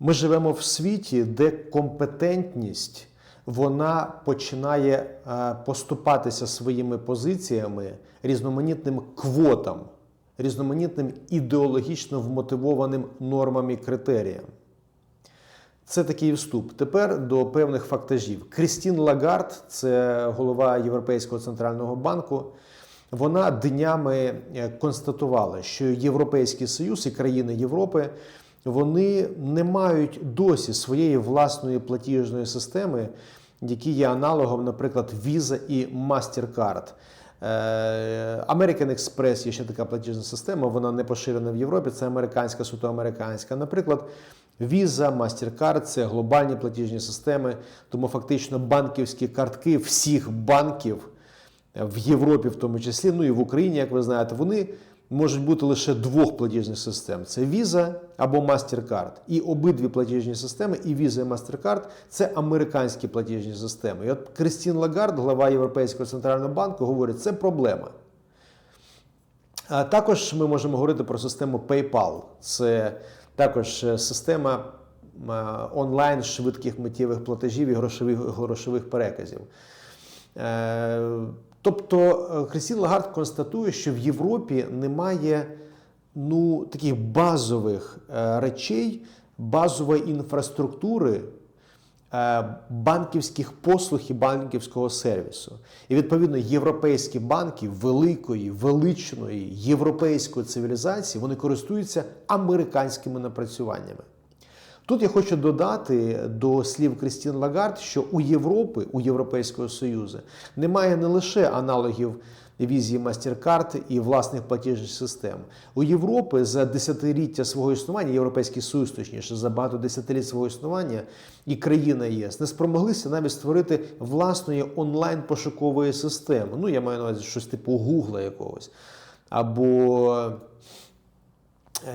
Ми живемо в світі, де компетентність вона починає е, поступатися своїми позиціями різноманітним квотам, різноманітним ідеологічно вмотивованим нормам і критеріям. Це такий вступ. Тепер до певних фактажів. Крістін Лагард, це голова Європейського центрального банку. Вона днями е, констатувала, що Європейський Союз і країни Європи вони не мають досі своєї власної платіжної системи, які є аналогом, наприклад, Visa і MasterCard. Е, American Express є ще така платіжна система, вона не поширена в Європі, це американська, суто американська. Наприклад, Visa, MasterCard – це глобальні платіжні системи, тому фактично банківські картки всіх банків в Європі, в тому числі, ну і в Україні, як ви знаєте, вони можуть бути лише двох платіжних систем: це Visa або MasterCard. І обидві платіжні системи, і Visa, і MasterCard – це американські платіжні системи. І от Кристін Лагард, глава Європейського центрального банку, говорить, це проблема. А також ми можемо говорити про систему PayPal. Це також е, система е, онлайн швидких миттєвих платежів і грошових, грошових переказів. Е, Тобто е, Христін Лагард констатує, що в Європі немає ну, таких базових е, речей, базової інфраструктури е, банківських послуг і банківського сервісу. І відповідно європейські банки великої, величної європейської цивілізації вони користуються американськими напрацюваннями. Тут я хочу додати до слів Крістін Лагард, що у Європи, у Європейського Союзу, немає не лише аналогів візії MasterCard і власних платіжних систем. У Європи за десятиліття свого існування, Європейський Союз, точніше, за багато десятиліть свого існування і країна ЄС не спромоглися навіть створити власної онлайн-пошукової системи. Ну, я маю на увазі щось типу Гугла якогось. Або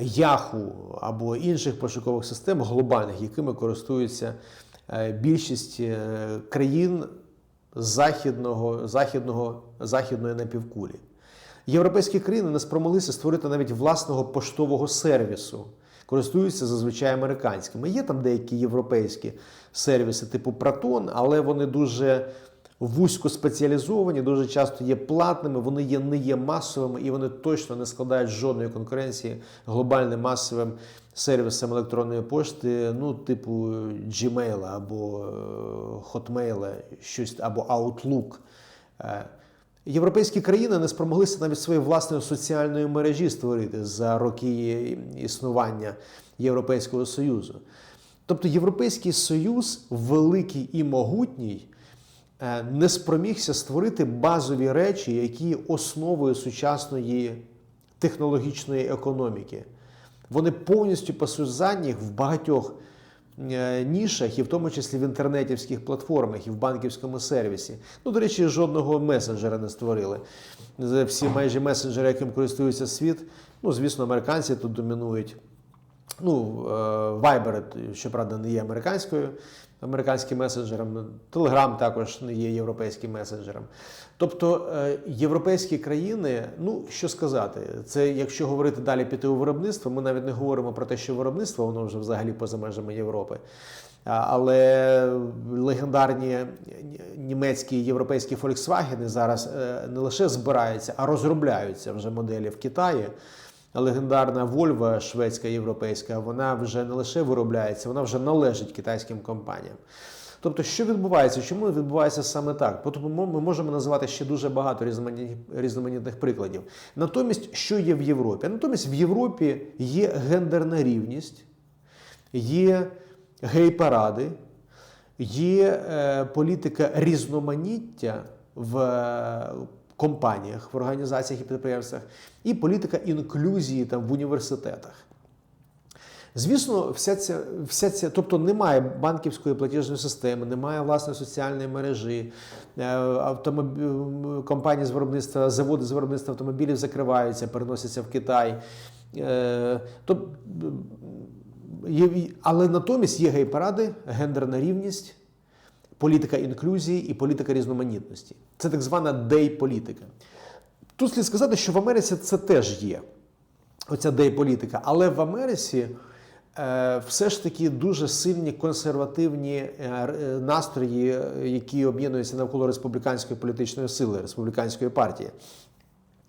Yahoo або інших пошукових систем глобальних, якими користуються е, більшість е, країн західного, західного, західної напівкулі. Європейські країни не спромоглися створити навіть власного поштового сервісу, користуються зазвичай американськими. Є там деякі європейські сервіси, типу Proton, але вони дуже вузько спеціалізовані, дуже часто є платними, вони є, не є масовими і вони точно не складають жодної конкуренції глобальним масовим сервісам електронної пошти, ну, типу Gmail або е, Hotmail, щось, або Outlook. Е, Європейські країни не спромоглися навіть своєї власної соціальної мережі створити за роки існування Європейського Союзу. Тобто Європейський Союз великий і могутній. Е, не спромігся створити базові речі, які основою сучасної технологічної економіки. Вони повністю пасуть в багатьох е, нішах, і в тому числі в інтернетівських платформах і в банківському сервісі. Ну, до речі, жодного месенджера не створили. Всі майже месенджери, яким користується світ, ну, звісно, американці тут домінують. Ну, е, Viber, щоправда, не є американською американським месенджером. Телеграм також не є європейським месенджером. Тобто е, європейські країни, ну що сказати, це якщо говорити далі піти у виробництво, ми навіть не говоримо про те, що виробництво воно вже взагалі поза межами Європи. Але легендарні німецькі європейські Volkswagen зараз е, не лише збираються, а розробляються вже моделі в Китаї легендарна Volvo шведська європейська, вона вже не лише виробляється, вона вже належить китайським компаніям. Тобто, що відбувається? Чому відбувається саме так? Тому ми можемо називати ще дуже багато різноманітних прикладів. Натомість, що є в Європі? Натомість в Європі є гендерна рівність, є гей-паради, є е, політика різноманіття в компаніях, в організаціях і підприємствах, і політика інклюзії там в університетах. Звісно, вся ця, вся ця, тобто немає банківської платіжної системи, немає власної соціальної мережі, е, автомоб... компанії з виробництва, заводи з виробництва автомобілів закриваються, переносяться в Китай. Тобто, але натомість є гей-паради, гендерна рівність політика інклюзії і політика різноманітності. Це так звана дей-політика. Тут слід сказати, що в Америці це теж є. Оця дей-політика. Але в Америці е, все ж таки дуже сильні консервативні е, е, настрої, які об'єднуються навколо республіканської політичної сили, республіканської партії.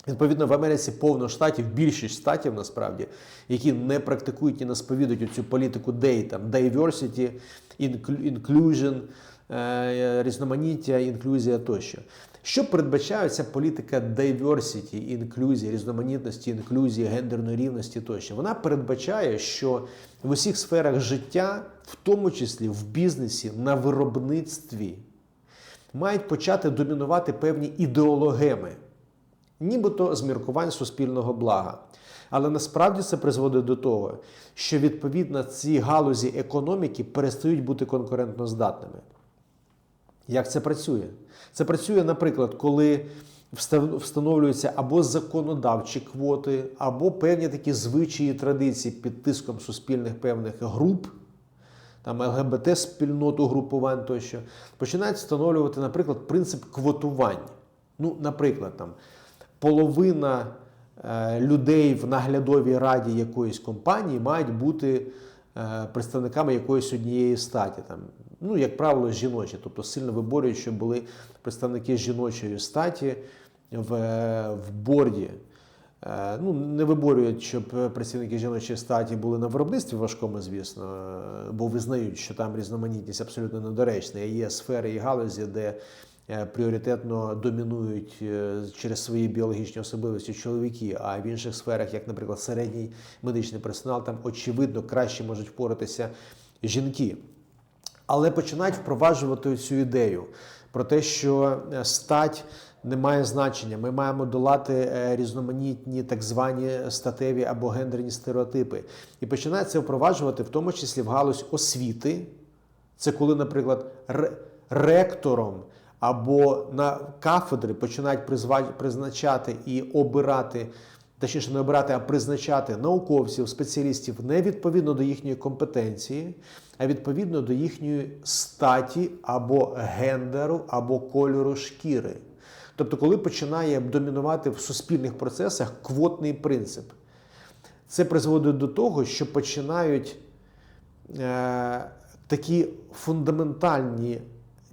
Відповідно, в Америці повно штатів, більшість штатів насправді, які не практикують і не сповідують цю політику DAY, там, diversity, inclu- inclusion, різноманіття, інклюзія тощо. Що передбачає ця політика diversity, інклюзії, різноманітності, інклюзії, гендерної рівності тощо? Вона передбачає, що в усіх сферах життя, в тому числі в бізнесі, на виробництві, мають почати домінувати певні ідеологеми нібито з міркувань суспільного блага. Але насправді це призводить до того, що відповідно ці галузі економіки перестають бути конкурентноздатними. Як це працює? Це працює, наприклад, коли встановлюються або законодавчі квоти, або певні такі звичаї традиції під тиском суспільних певних груп, там ЛГБТ спільноту групувань тощо, починають встановлювати, наприклад, принцип квотувань. Ну, наприклад, там половина е, людей в наглядовій раді якоїсь компанії мають бути представниками якоїсь однієї статі. Там, ну, як правило, жіночі, тобто сильно виборюють, щоб були представники жіночої статі в, е, в борді. Е, Ну, не виборюють, щоб е, працівники жіночої статі були на виробництві важкому, звісно, е, бо визнають, що там різноманітність абсолютно недоречна. Є сфери і галузі, де е, пріоритетно домінують е, через свої біологічні особливості чоловіки, а в інших сферах, як, наприклад, середній медичний персонал, там очевидно краще можуть впоратися жінки. Але починають впроваджувати цю ідею про те, що е, стать не має значення. Ми маємо долати е, різноманітні так звані статеві або гендерні стереотипи. І починають це впроваджувати, в тому числі в галузь освіти. Це коли, наприклад, ректором або на кафедри починають призначати і обирати, точніше не обирати, а призначати науковців, спеціалістів не відповідно до їхньої компетенції, а відповідно до їхньої статі або гендеру, або кольору шкіри. Тобто, коли починає домінувати в суспільних процесах квотний принцип, це призводить до того, що починають е, такі фундаментальні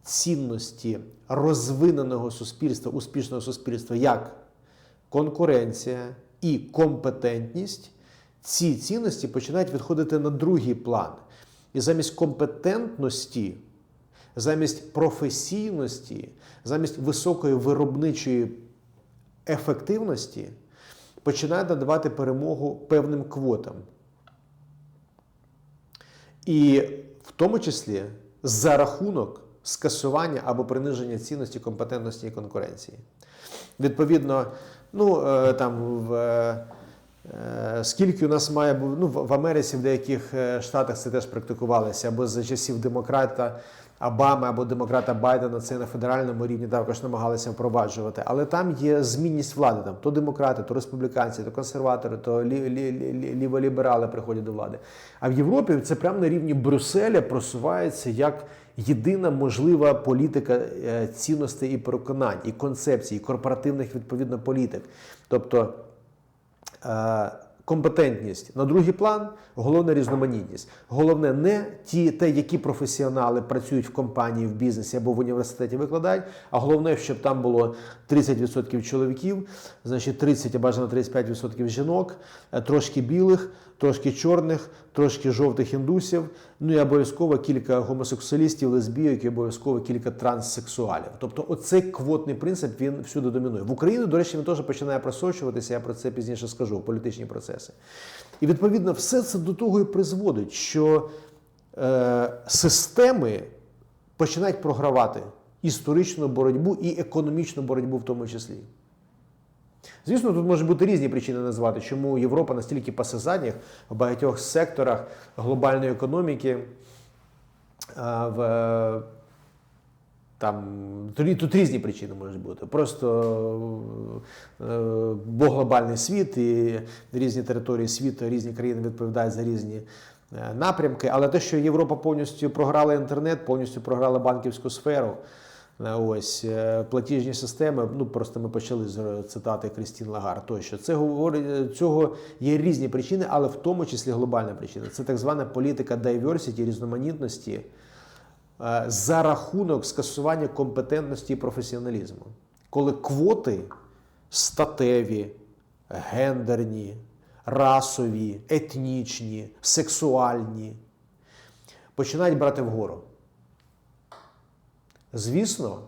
цінності розвиненого суспільства, успішного суспільства, як конкуренція і компетентність, ці цінності починають відходити на другий план. І замість компетентності, замість професійності, замість високої виробничої ефективності починають надавати перемогу певним квотам. І в тому числі за рахунок скасування або приниження цінності, компетентності і конкуренції. Відповідно, ну е, там в. е, е, Скільки у нас має бути ну, в Америці, в деяких штатах це теж практикувалося, або за часів демократа Обами або демократа Байдена це на федеральному рівні також намагалися впроваджувати. Але там є змінність влади. Там то демократи, то республіканці, то консерватори, то лі- лі- лі- ліволіберали приходять до влади. А в Європі це прямо на рівні Брюсселя просувається як єдина можлива політика е, цінностей і переконань, і концепцій, і корпоративних відповідно політик. Тобто е, компетентність на другий план, головне різноманітність. Головне не ті, те, які професіонали працюють в компанії, в бізнесі або в університеті викладають, а головне, щоб там було 30% чоловіків, значить 30 а бажано 35% жінок, е, трошки білих, трошки чорних, трошки жовтих індусів, ну і обов'язково кілька гомосексуалістів, лесбійок і обов'язково кілька транссексуалів. Тобто, оцей квотний принцип він всюди домінує. В Україні, до речі, він теж починає просочуватися. Я про це пізніше скажу, політичні процеси. І відповідно, все це до того і призводить, що е, системи починають програвати історичну боротьбу і економічну боротьбу в тому числі. Звісно, тут можуть бути різні причини назвати, чому Європа настільки пасе задніх в багатьох секторах глобальної економіки. В, е, там, тут, різні причини можуть бути. Просто е, бо глобальний світ і різні території світу, різні країни відповідають за різні е, напрямки. Але те, що Європа повністю програла інтернет, повністю програла банківську сферу, Е, Ось е, платіжні системи. Ну просто ми почали з цитати Крістін Лагар. Тощо це говорить е, цього є різні причини, але в тому числі глобальна причина. Це так звана політика diversity, різноманітності е, за рахунок скасування компетентності і професіоналізму, коли квоти статеві, гендерні, расові, етнічні, сексуальні починають брати вгору. Звісно,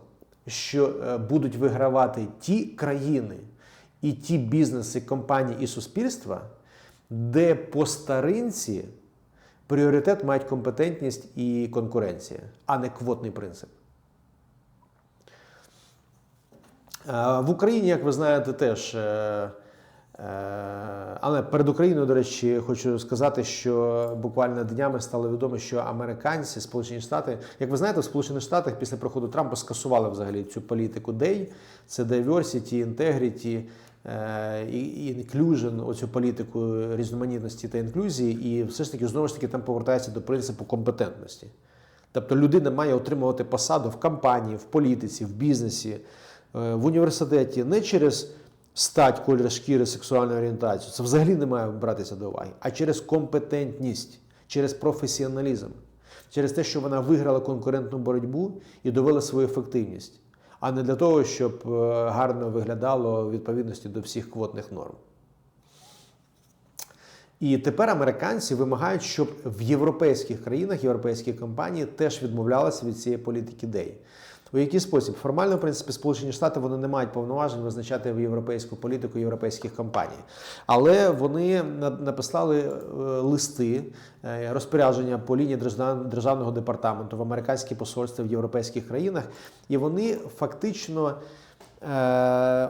що е, будуть вигравати ті країни і ті бізнеси, компанії і суспільства, де по старинці пріоритет мають компетентність і конкуренція, а не квотний принцип. Е, В Україні, як ви знаєте, теж. Але перед Україною, до речі, хочу сказати, що буквально днями стало відомо, що американці, Сполучені Штати, як ви знаєте, в Сполучених Штатах після приходу Трампа скасували взагалі цю політику DEI, це diversity, integrity, е, і inclusion, оцю політику різноманітності та інклюзії, і все ж таки знову ж таки там повертається до принципу компетентності. Тобто людина має отримувати посаду в компанії, в політиці, в бізнесі, е, в університеті не через стать, колір шкіри, сексуальну орієнтацію. Це взагалі не має братися до уваги, а через компетентність, через професіоналізм, через те, що вона виграла конкурентну боротьбу і довела свою ефективність, а не для того, щоб е, гарно виглядало у відповідності до всіх квотних норм. І тепер американці вимагають, щоб в європейських країнах європейські компанії теж відмовлялися від цієї політики ДЕЙ. У який спосіб? Формально, в принципі, Сполучені Штати вони не мають повноважень визначати в європейську політику європейських компаній. Але вони на- написали е, листи, е, розпорядження по лінії держав- державного департаменту в американські посольства в європейських країнах, і вони фактично е, е,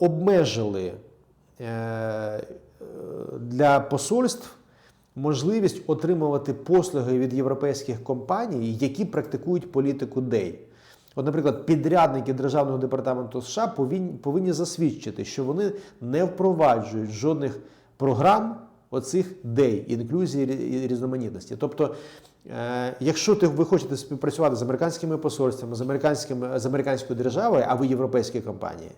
обмежили е, для посольств можливість отримувати послуги від європейських компаній, які практикують політику DEI. От, наприклад, підрядники Державного департаменту США повинні, повинні засвідчити, що вони не впроваджують жодних програм оцих DEI, інклюзії і різноманітності. Тобто, е, якщо ти, ви хочете співпрацювати з американськими посольствами, з, американськими, з американською державою, а ви європейські компанії,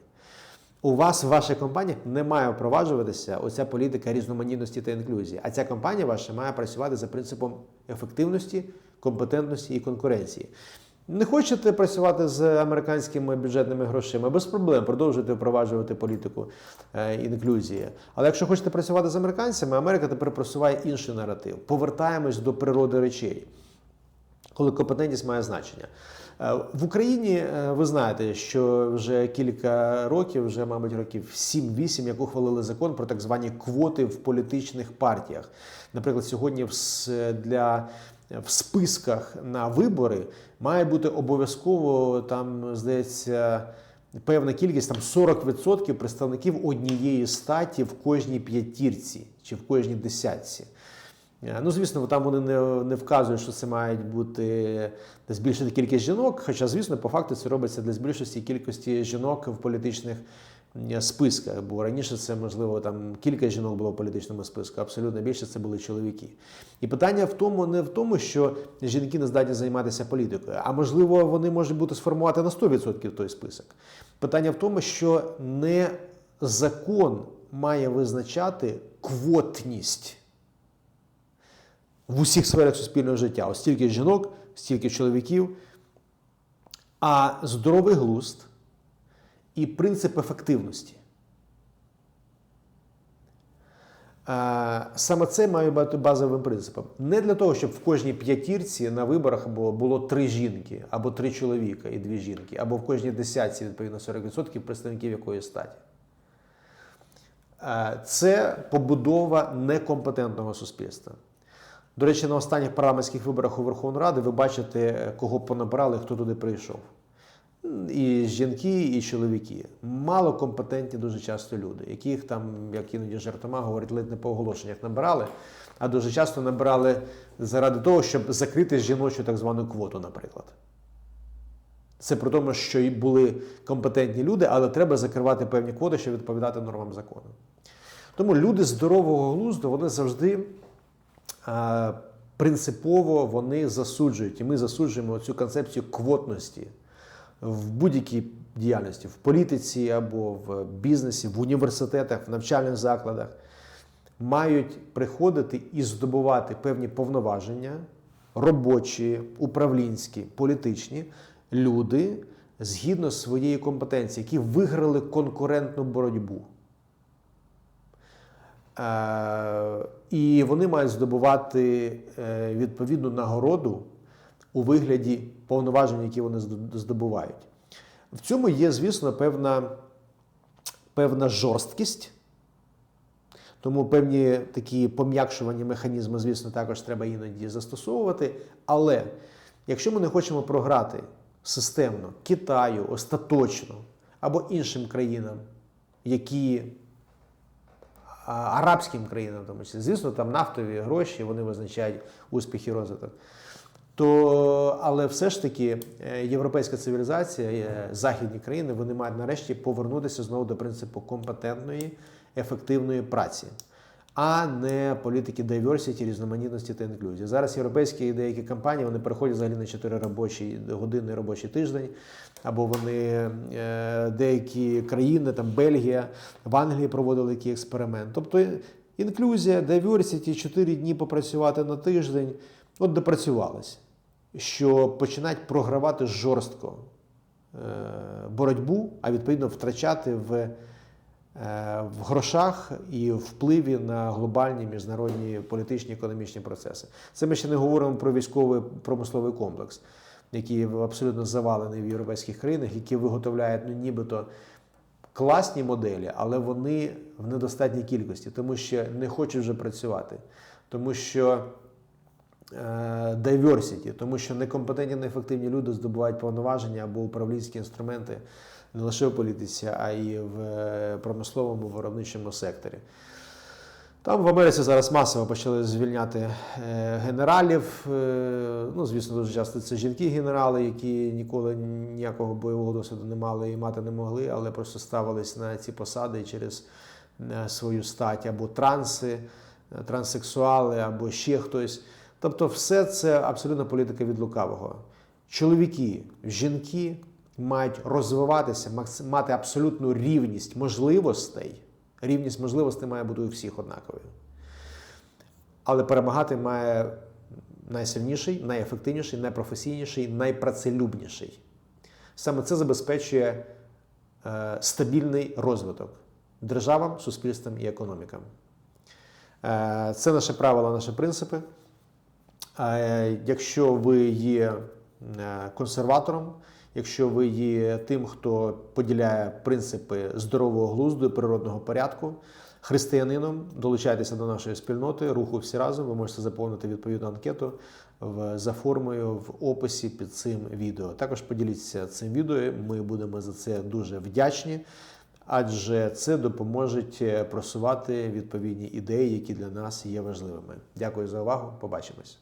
у вас в вашій компанії не має впроваджуватися оця політика різноманітності та інклюзії. А ця компанія ваша має працювати за принципом ефективності, компетентності і конкуренції. Не хочете працювати з американськими бюджетними грошима, без проблем продовжуйте впроваджувати політику е, інклюзії. Але якщо хочете працювати з американцями, Америка тепер просуває інший наратив. Повертаємось до природи речей коли компетентність має значення. Е, В Україні е, ви знаєте, що вже кілька років, вже, мабуть, років 7-8, як ухвалили закон про так звані квоти в політичних партіях. Наприклад, сьогодні для в списках на вибори має бути обов'язково там, здається, певна кількість там 40% представників однієї статі в кожній п'ятірці чи в кожній десятці. Е, Ну, звісно, там вони не, не вказують, що це мають бути збільшити кількість жінок. Хоча, звісно, по факту це робиться для збільшості кількості жінок в політичних списках. Бо раніше це, можливо, там кілька жінок було в політичному списку, абсолютно більше це були чоловіки. І питання в тому не в тому, що жінки не здатні займатися політикою, а можливо, вони можуть бути сформувати на 100% той список. Питання в тому, що не закон має визначати квотність в усіх сферах суспільного життя. Ось стільки жінок, стільки чоловіків, а здоровий глузд і принцип ефективності. Е, Саме це має бути базовим принципом. Не для того, щоб в кожній п'ятірці на виборах було, три жінки, або три чоловіка і дві жінки, або в кожній десятці, відповідно, 40% представників якої статі. Е, Це побудова некомпетентного суспільства. До речі, на останніх парламентських виборах у Верховну Раду ви бачите, е, кого понабирали, хто туди прийшов. І жінки, і чоловіки. Мало компетентні дуже часто люди, яких там, як іноді жартома говорять, ледь не по оголошеннях набирали, а дуже часто набирали заради того, щоб закрити жіночу так звану квоту, наприклад. Це при тому, що і були компетентні люди, але треба закривати певні квоти, щоб відповідати нормам закону. Тому люди здорового глузду вони завжди принципово вони засуджують, і ми засуджуємо цю концепцію квотності. В будь-якій діяльності, в політиці або в бізнесі, в університетах, в навчальних закладах, мають приходити і здобувати певні повноваження, робочі, управлінські, політичні люди згідно своєї компетенції, які виграли конкурентну боротьбу. Е, І вони мають здобувати е, відповідну нагороду у вигляді повноважень, які вони здобувають. В цьому є, звісно, певна, певна жорсткість. Тому певні такі пом'якшувані механізми, звісно, також треба іноді застосовувати. Але якщо ми не хочемо програти системно Китаю остаточно або іншим країнам, які арабським країнам, тому числі, звісно, там нафтові гроші, вони визначають успіх і розвиток. То, але все ж таки е, європейська цивілізація, е, західні країни, вони мають нарешті повернутися знову до принципу компетентної, ефективної праці, а не політики diversity, різноманітності та інклюзії. Зараз європейські деякі компанії вони переходять взагалі на 4 робочі години робочий тиждень, або вони е, деякі країни, там Бельгія, в Англії проводили такий експеримент. Тобто інклюзія, diversity, 4 дні попрацювати на тиждень, от допрацювалися, що починають програвати жорстко е, боротьбу, а відповідно втрачати в, е, в грошах і впливі на глобальні міжнародні політичні економічні процеси. Це ми ще не говоримо про військовий промисловий комплекс, який абсолютно завалений в європейських країнах, які виготовляють ну, нібито класні моделі, але вони в недостатній кількості, тому що не хочуть вже працювати, тому що diversity, тому що некомпетентні, неефективні люди здобувають повноваження або управлінські інструменти не лише в політиці, а й в е, промисловому виробничому секторі. Там в Америці зараз масово почали звільняти е, генералів. Е, ну, звісно, дуже часто це жінки-генерали, які ніколи ніякого бойового досвіду не мали і мати не могли, але просто ставились на ці посади через е, свою стать або транси, е, транссексуали, або ще хтось. Тобто, все це абсолютно політика від лукавого. Чоловіки, жінки мають розвиватися, мати абсолютну рівність можливостей. Рівність можливостей має бути у всіх однаковою. Але перемагати має найсильніший, найефективніший, найпрофесійніший, найпрацелюбніший. Саме це забезпечує е, стабільний розвиток державам, суспільствам і економікам. Е, це наші правила, наші принципи. Е, Якщо ви є е, консерватором, якщо ви є тим, хто поділяє принципи здорового глузду і природного порядку, християнином, долучайтеся до нашої спільноти, руху всі разом. Ви можете заповнити відповідну анкету за формою в описі під цим відео. Також поділіться цим відео. Ми будемо за це дуже вдячні. Адже це допоможе просувати відповідні ідеї, які для нас є важливими. Дякую за увагу. Побачимось.